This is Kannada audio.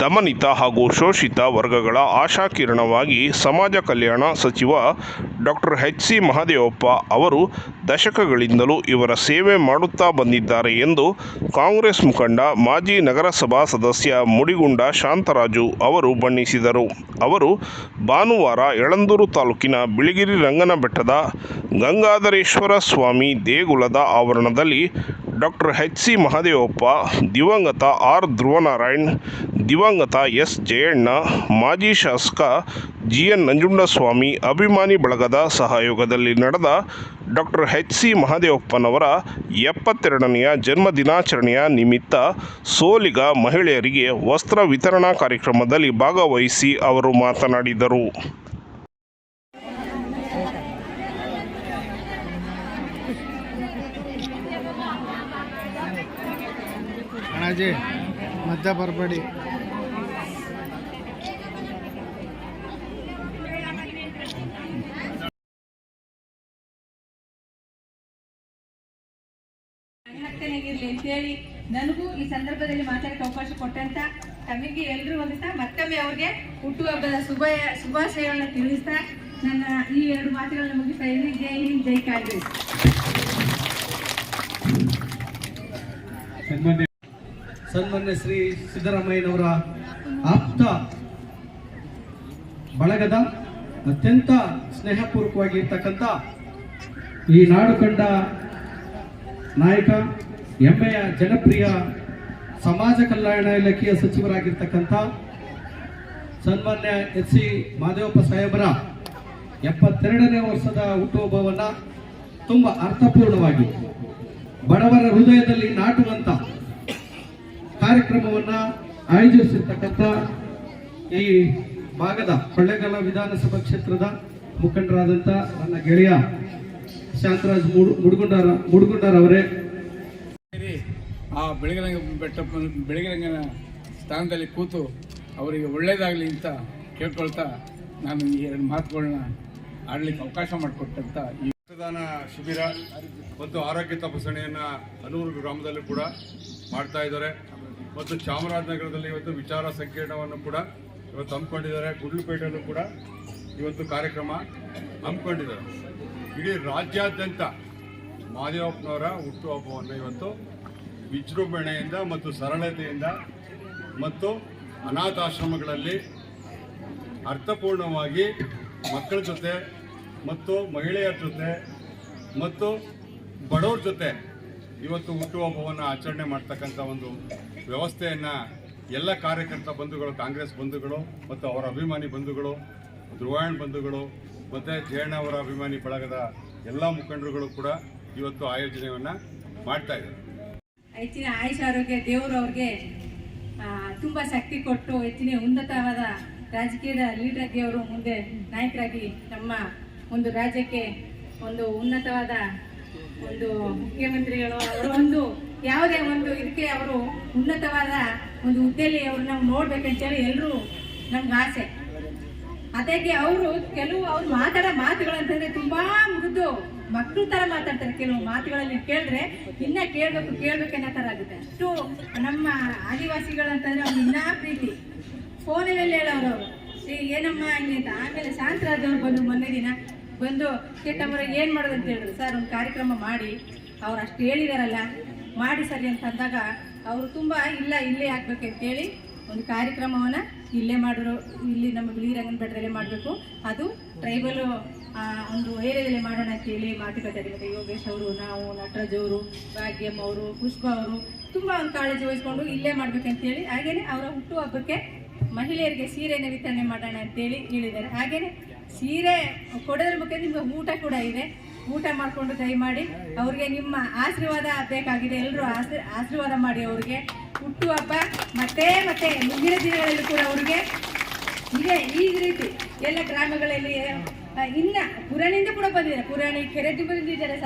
ದಮನಿತ ಹಾಗೂ ಶೋಷಿತ ವರ್ಗಗಳ ಆಶಾಕಿರಣವಾಗಿ ಸಮಾಜ ಕಲ್ಯಾಣ ಸಚಿವ ಡಾಕ್ಟರ್ ಎಚ್ ಸಿ ಮಹದೇವಪ್ಪ ಅವರು ದಶಕಗಳಿಂದಲೂ ಇವರ ಸೇವೆ ಮಾಡುತ್ತಾ ಬಂದಿದ್ದಾರೆ ಎಂದು ಕಾಂಗ್ರೆಸ್ ಮುಖಂಡ ಮಾಜಿ ನಗರಸಭಾ ಸದಸ್ಯ ಮುಡಿಗುಂಡ ಶಾಂತರಾಜು ಅವರು ಬಣ್ಣಿಸಿದರು. ಅವರು ಭಾನುವಾರ ಯಳಂದೂರು ತಾಲೂಕಿನ ಬಿಳಿಗಿರಿ ರಂಗನ ಬೆಟ್ಟದ ಗಂಗಾಧರೇಶ್ವರ ಸ್ವಾಮಿ ದೇಗುಲದ ಆವರಣದಲ್ಲಿ ಡಾಕ್ಟರ್ ಎಚ್ ಸಿ ಮಹದೇವಪ್ಪ, ದಿವಂಗತ ಆರ್ ಧ್ರುವನಾರಾಯಣ್, ದಿವಂಗತ ಎಸ್ ಜಯಣ್ಣ, ಮಾಜಿ ಶಾಸಕ ಜಿ ಎನ್ ನಂಜುಂಡಸ್ವಾಮಿ ಅಭಿಮಾನಿ ಬಳಗದ ಸಹಯೋಗದಲ್ಲಿ ನಡೆದ ಡಾಕ್ಟರ್ ಎಚ್ ಸಿ ಮಹದೇವಪ್ಪನವರ ಎಪ್ಪತ್ತೆರಡನೆಯ ಜನ್ಮ ದಿನಾಚರಣೆಯ ನಿಮಿತ್ತ ಸೋಲಿಗ ಮಹಿಳೆಯರಿಗೆ ವಸ್ತ್ರ ವಿತರಣಾ ಕಾರ್ಯಕ್ರಮದಲ್ಲಿ ಭಾಗವಹಿಸಿ ಅವರು ಮಾತನಾಡಿದರು. ಅಣ್ಣಾಜಿ ಮಧ್ಯ ಬರಬೇಡಿ. ಹೇಳಿ ಅಂತೇಳಿ ನನಗೂ ಈ ಸಂದರ್ಭದಲ್ಲಿ ಮಾತಾಡಕ್ಕೆ ಅವಕಾಶ ಕೊಟ್ಟಂತ ತಮಗೆ ಎಲ್ರೂ ಒಂದಿಸ್ತಾ ಮತ್ತೊಮ್ಮೆ ಅವ್ರಿಗೆ ಹುಟ್ಟುಹಬ್ಬದ ಶುಭ ಶುಭಾಶಯಗಳನ್ನ ತಿಳಿಸ್ತಾ ನನ್ನ ಈ ಎರಡು ಮಾತುಗಳನ್ನ ಮುಗಿಸ್ತಾ ಇದ್ದೀನಿ. ಜೈ ಹಿಂದ್ ಜೈ ಕಾಂಗ್ರೆಸ್. ಸನ್ಮಾನ್ಯ ಶ್ರೀ ಸಿದ್ದರಾಮಯ್ಯನವರ ಆಪ್ತ ಬಳಗದ ಅತ್ಯಂತ ಸ್ನೇಹಪೂರ್ವಕವಾಗಿರ್ತಕ್ಕಂಥ ಈ ನಾಡು ಕಂಡ ನಾಯಕ, ಹೆಮ್ಮೆಯ, ಜನಪ್ರಿಯ ಸಮಾಜ ಕಲ್ಯಾಣ ಇಲಾಖೆಯ ಸಚಿವರಾಗಿರ್ತಕ್ಕಂಥ ಸನ್ಮಾನ್ಯ ಎಚ್ ಸಿ ಮಾದೇವಪ್ಪ ಸಾಹೇಬರ ಎಪ್ಪತ್ತೆರಡನೇ ವರ್ಷದ ಹುಟ್ಟುಹಬ್ಬವನ್ನು ತುಂಬ ಅರ್ಥಪೂರ್ಣವಾಗಿ ಬಡವರ ಹೃದಯದಲ್ಲಿ ನಾಟುವಂತ ಕಾರ್ಯಕ್ರಮವನ್ನ ಆಯೋಜಿಸಿರ್ತಕ್ಕಂಥ ಈ ಭಾಗದ ಕೊಳ್ಳೇಗಾಲ ವಿಧಾನಸಭಾ ಕ್ಷೇತ್ರದ ಮುಖಂಡರಾದಂಥ ನನ್ನ ಗೆಳೆಯ ಶಾಂತರಾಜ್ ಮುಡುಗುಂಡಾರ ಮುಡುಗುಂಡಾರ ಅವರೇ ಸೇರಿ ಆ ಬೆಳಗಿನ ಬೆಟ್ಟ ಬೆಳಗಿನ ಸ್ಥಾನದಲ್ಲಿ ಕೂತು ಅವರಿಗೆ ಒಳ್ಳೇದಾಗಲಿ ಅಂತ ಕೇಳ್ಕೊಳ್ತಾ ನಾನು ಈ ಎರಡು ಮಾತುಗಳನ್ನ ಆಡಲಿಕ್ಕೆ ಅವಕಾಶ ಮಾಡಿಕೊಟ್ಟಂತ ಈ ರಕ್ತದಾನ ಶಿಬಿರ ಮತ್ತು ಆರೋಗ್ಯ ತಪಾಸಣೆಯನ್ನು ಹನೂರು ಗ್ರಾಮದಲ್ಲೂ ಕೂಡ ಮಾಡ್ತಾ ಇದ್ದಾರೆ. ಮತ್ತು ಚಾಮರಾಜನಗರದಲ್ಲಿ ಇವತ್ತು ವಿಚಾರ ಸಂಕೀರ್ಣವನ್ನು ಕೂಡ ಇವತ್ತು ಹಮ್ಮಿಕೊಂಡಿದ್ದಾರೆ. ಗುಡ್ಲುಪೇಟೆಯಲ್ಲೂ ಕೂಡ ಇವತ್ತು ಕಾರ್ಯಕ್ರಮ ಹಮ್ಮಿಕೊಂಡಿದ್ದಾರೆ. ಇಡೀ ರಾಜ್ಯಾದ್ಯಂತ ಮಾದೇವಪ್ಪನವರ ಹುಟ್ಟುಹಬ್ಬವನ್ನು ಇವತ್ತು ವಿಜೃಂಭಣೆಯಿಂದ ಮತ್ತು ಸರಳತೆಯಿಂದ ಮತ್ತು ಅನಾಥಾಶ್ರಮಗಳಲ್ಲಿ ಅರ್ಥಪೂರ್ಣವಾಗಿ ಮಕ್ಕಳ ಜೊತೆ ಮತ್ತು ಮಹಿಳೆಯರ ಜೊತೆ ಮತ್ತು ಬಡವ್ರ ಜೊತೆ ಇವತ್ತು ಹುಟ್ಟುಹಬ್ಬವನ್ನು ಆಚರಣೆ ಮಾಡ್ತಕ್ಕಂಥ ಒಂದು ವ್ಯವಸ್ಥೆಯನ್ನು ಎಲ್ಲ ಕಾರ್ಯಕರ್ತ ಬಂಧುಗಳು, ಕಾಂಗ್ರೆಸ್ ಬಂಧುಗಳು ಮತ್ತು ಅವರ ಅಭಿಮಾನಿ ಬಂಧುಗಳು, ಧ್ರುವಾಯಣ್ ಬಂಧುಗಳು ಮತ್ತು ಜಯಣ್ಣ ಅವರ ಅಭಿಮಾನಿ ಬಳಗದ ಎಲ್ಲ ಮುಖಂಡರುಗಳು ಕೂಡ ಇವತ್ತು ಆಯೋಜನೆಯನ್ನು ಮಾಡ್ತಾ ಇದ್ದಾರೆ. ಹೆಚ್ಚಿನ ಆಯುಷ ಆರೋಗ್ಯ ದೇವರು ಅವ್ರಿಗೆ ತುಂಬ ಶಕ್ತಿ ಕೊಟ್ಟು ಹೆಚ್ಚಿನ ಉನ್ನತವಾದ ರಾಜಕೀಯದ ಲೀಡರ್ ಆಗಿ ಅವರು ಮುಂದೆ ನಾಯಕರಾಗಿ ನಮ್ಮ ಒಂದು ರಾಜ್ಯಕ್ಕೆ ಒಂದು ಉನ್ನತವಾದ ಒಂದು ಮುಖ್ಯಮಂತ್ರಿಗಳು ಅವರ ಒಂದು ಯಾವುದೇ ಒಂದು ಇದಕ್ಕೆ ಅವರು ಉನ್ನತವಾದ ಒಂದು ಹುದ್ದೆಯಲ್ಲಿ ಅವ್ರು ನಾವು ನೋಡ್ಬೇಕಂತೇಳಿ ಎಲ್ಲರೂ ನಮ್ಗೆ ಆಸೆ. ಅದಕ್ಕೆ ಅವರು ಕೆಲವು ಅವ್ರು ಮಾತಾಡೋ ಮಾತುಗಳಂತಂದ್ರೆ ತುಂಬಾ ಮೃದು. ಮಕ್ಕಳು ತರ ಮಾತಾಡ್ತಾರೆ. ಕೆಲವು ಮಾತುಗಳಲ್ಲಿ ಕೇಳಿದ್ರೆ ಇನ್ನ ಕೇಳ್ಬೇಕು ಕೇಳ್ಬೇಕು ತರ ಆಗುತ್ತೆ. ಅಷ್ಟು ನಮ್ಮ ಆದಿವಾಸಿಗಳಂತಂದ್ರೆ ಅವ್ರು ಇನ್ನೂ ಪ್ರೀತಿ. ಫೋನಲ್ಲಿ ಹೇಳೋರು ಅವರು. ಏನಮ್ಮ ಹಂಗೆ ಅಂತ. ಆಮೇಲೆ ಶಾಂತರಾಜ್ ಅವ್ರು ಬಂದು ಮೊನ್ನೆ ದಿನ ಬಂದು ಕೇಟಮ್ಮರ ಏನ್ ಅಂತ ಹೇಳಿದ್ರು. ಸರ್, ಒಂದು ಕಾರ್ಯಕ್ರಮ ಮಾಡಿ. ಅವ್ರು ಅಷ್ಟು ಹೇಳಿದಾರಲ್ಲ. ಮಾಡಿ ಸರಿ ಅಂತ ಅಂದಾಗ ಅವರು ತುಂಬ, ಇಲ್ಲ, ಇಲ್ಲೇ ಹಾಕ್ಬೇಕಂತೇಳಿ ಒಂದು ಕಾರ್ಯಕ್ರಮವನ್ನು ಇಲ್ಲೇ ಮಾಡಿದ್ರು ಇಲ್ಲಿ ನಮ್ಮ ಬಿಳಿರಂಗನ ಬೆಟ್ಟದಲ್ಲೇ ಮಾಡಬೇಕು. ಅದು ಟ್ರೈಬಲ್ ಒಂದು ಏರಿಯಾದಲ್ಲಿ ಮಾಡೋಣ ಅಂತೇಳಿ ಮಾತುಕತೆ ಆಗಿದೆ. ಯೋಗೇಶ್ ಅವರು, ನಾವು, ನಟರಾಜ್ ಅವರು, ಭಾಗ್ಯಮ್ಮ ಅವರು, ಪುಷ್ಪ ಅವರು, ತುಂಬ ಒಂದು ಕಾಳಜಿ ವಹಿಸ್ಕೊಂಡು ಇಲ್ಲೇ ಮಾಡ್ಬೇಕಂತೇಳಿ ಹಾಗೆಯೇ ಅವರ ಹುಟ್ಟುಹಬ್ಬಕ್ಕೆ ಮಹಿಳೆಯರಿಗೆ ಸೀರೆಯನ್ನು ವಿತರಣೆ ಮಾಡೋಣ ಅಂತೇಳಿ ಹೇಳಿದ್ದಾರೆ. ಹಾಗೆಯೇ ಸೀರೆ ಕೊಡೋದ್ರ ಬಗ್ಗೆ ನಿಮಗೆ ಊಟ ಕೂಡ ಇದೆ. ಊಟ ಮಾಡಿಕೊಂಡು ದಯಮಾಡಿ ಅವ್ರಿಗೆ ನಿಮ್ಮ ಆಶೀರ್ವಾದ ಬೇಕಾಗಿದೆ. ಎಲ್ಲರೂ ಆಶೀರ್ವಾದ ಮಾಡಿ ಅವ್ರಿಗೆ. ಹುಟ್ಟುಹಬ್ಬ ಮತ್ತೆ ಮತ್ತೆ ಮುಂದಿನ ದಿನಗಳಲ್ಲಿ ಕೂಡ ಅವ್ರಿಗೆ ಇದೆ. ಈ ರೀತಿ ಎಲ್ಲ ಗ್ರಾಮಗಳಲ್ಲಿ ಇನ್ನ ಪುರಾಣಿಂದ ಕೂಡ ಬಂದಿದ್ದಾರೆ ಪುರಾಣಿ ಕೆರೆ ಬಂದಿದ್ದಾರೆ